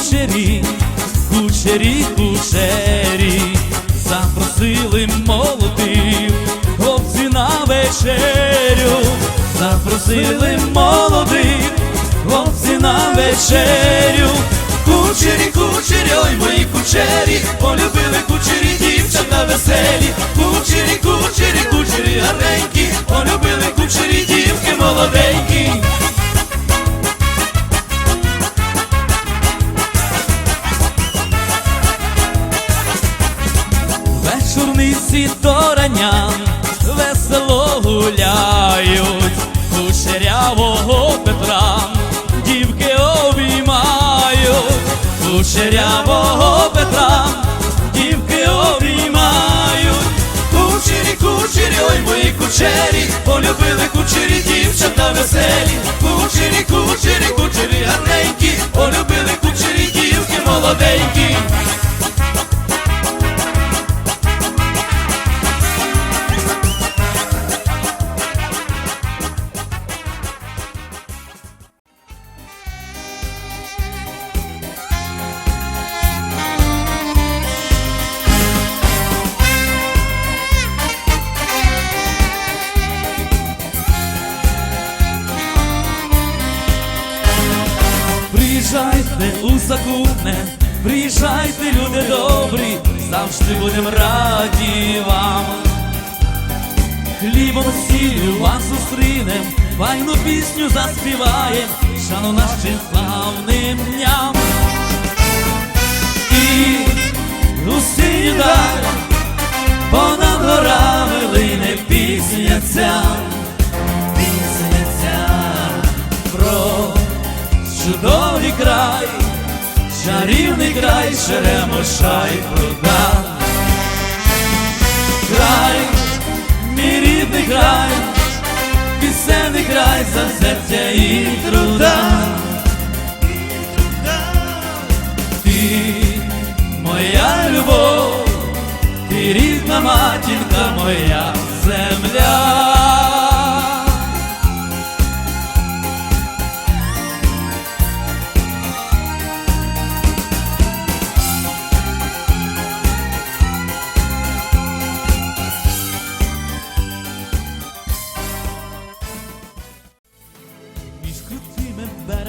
кучері, кучері, кучері, запросили молодих хлопці на вечерю, запросили молодих хлопці на вечерю. Кучері, кучері, ой мої кучері, полюбили кучері, дівчата веселі, кучері, кучері, кучері, гарненькі, полюбили кучері, дівки молоденькі. Гуляють, кучерявого Петра. Дівки обіймають, кучерявого Петра. Дівки обіймають, кучері, кучері, ой мої кучері, полюбили кучері, дівчата веселі, кучері, кучері, кучері гарненькі, полюбили кучері, дівки молоденькі. Закупне, приїжджайте, люди добрі, завжди будемо раді вам. Хлібом сіллю вас зустрінем, файну пісню заспіваєм, шану нашим славним дням. І у синю даль понад горами лине пісня ця, пісня ця про чудовий край, чарівний край, Черемоша й пруда. Край, мій рідний край, пісенний край, завзяття і труда. Ти моя любов, ти рідна матінка моя земля.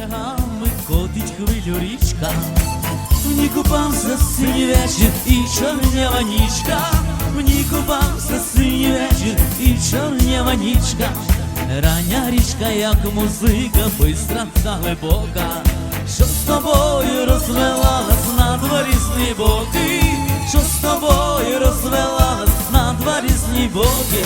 Берегами котить хвилю річка, ній купався синій вечір і чорнява нічка, ній купався синій вечір і чорнява нічка. Рання річка, як музика, бистра та глибока, що з тобою розвелалась на два різні боки, що з тобою розвелалась на два різні боки.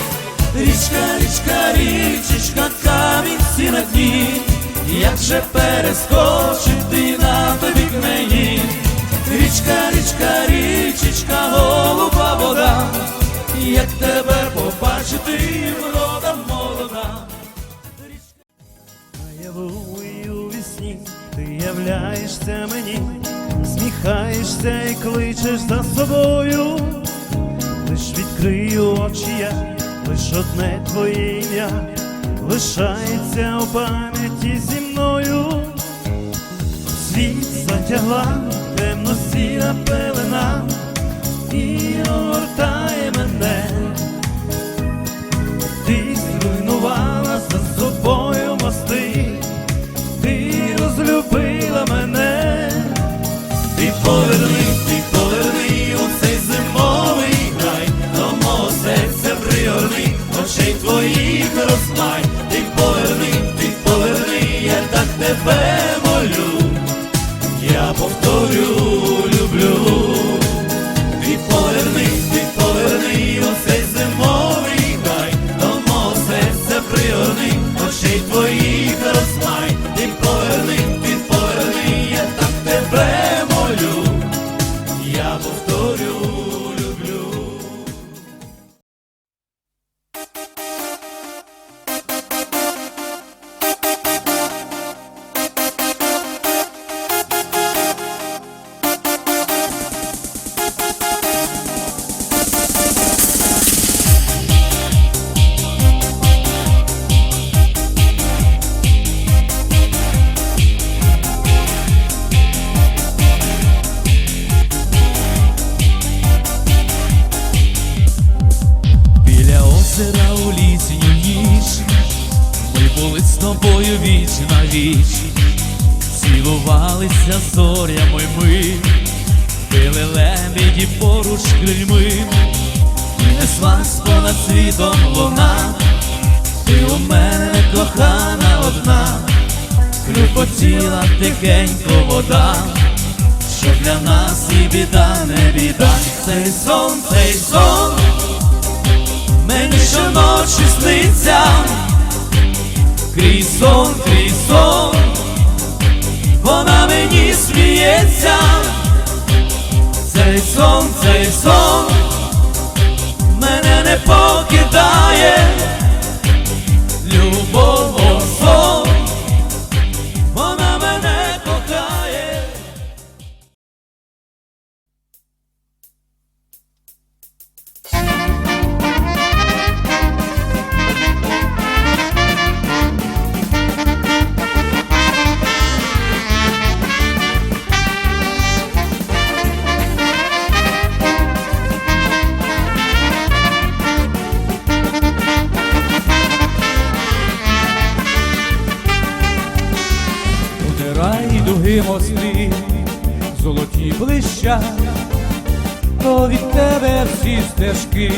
Річка, річка, річечка, камінці на дні, як же перескочити на тобі к мені. Річка, річка, річечка, голуба вода, як тебе побачити, врода молода. Наяву і у вісні ти являєшся мені, сміхаєшся і кличеш за собою, лиш відкрию очі я, лиш одне твоє ім'я лишається у пам'яті зі мною. Світ затягла темно-сіра пелена і огортає мене. Тебе тобою віч на віч, цілувалися зорями ми, били лебіді поруч крильми, і неслась понад світом луна, ти у мене кохана одна, хлюпотіла тихенько вода, що для нас і біда, не біда, цей сон, цей сон, мені щоночі сниться, крізь сон, крізь сон, вона мені сміється, цей сон, цей сон, мене не покидає, блища, то від тебе всі стежки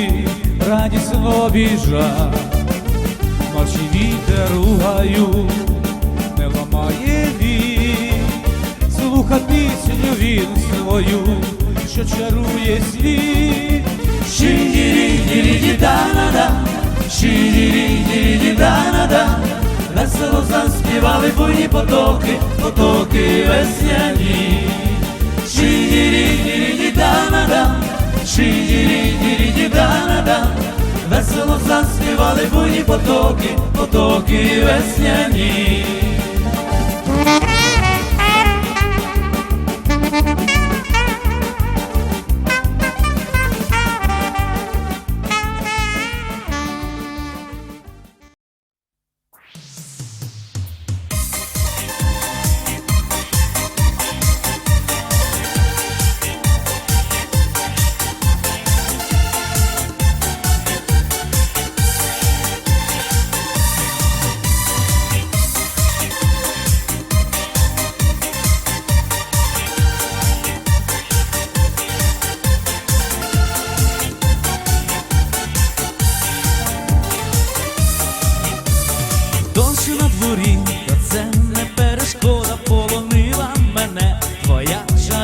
радісно біжать, ночі вітер у гаю не ламає він, слуха пісню він свою, що чарує світ. Ші-ді-ді-ді-ді-да-на-да, ші-ді-ді-ді-ді-да-на-да, Весело заспівали буйні потоки, потоки весняні. Ші-ді-ді-ді-ді-да-на-да, ші-ді-ді-ді-ді-да-на-да, Весело заспівали буйні потоки, потоки весняні.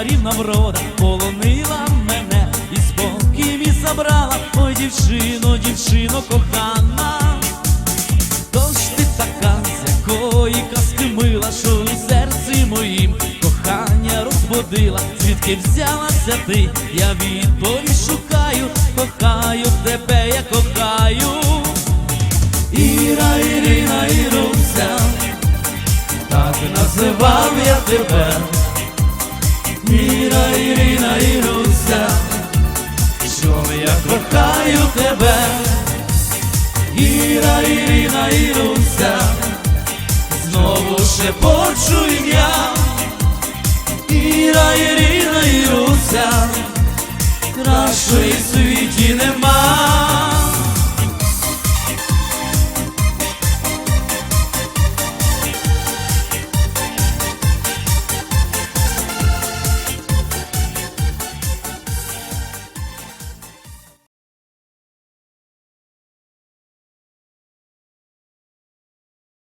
Чарівна врода, полонила мене, і спокій мій забрала, ой, дівчино, дівчино кохана. Тож ти така, з якої казки мила, що у серці моїм кохання розбудила, звідки взялася ти, я відповідь шукаю, кохаю тебе, я кохаю. Іра, Ірина, Іруся, так називав я тебе. Іра, Ірина, Іруся, що я кохаю тебе. Іра, Ірина, Іруся, знову шепочу ім'я. Іра, Ірина, Іруся, кращої світі нема.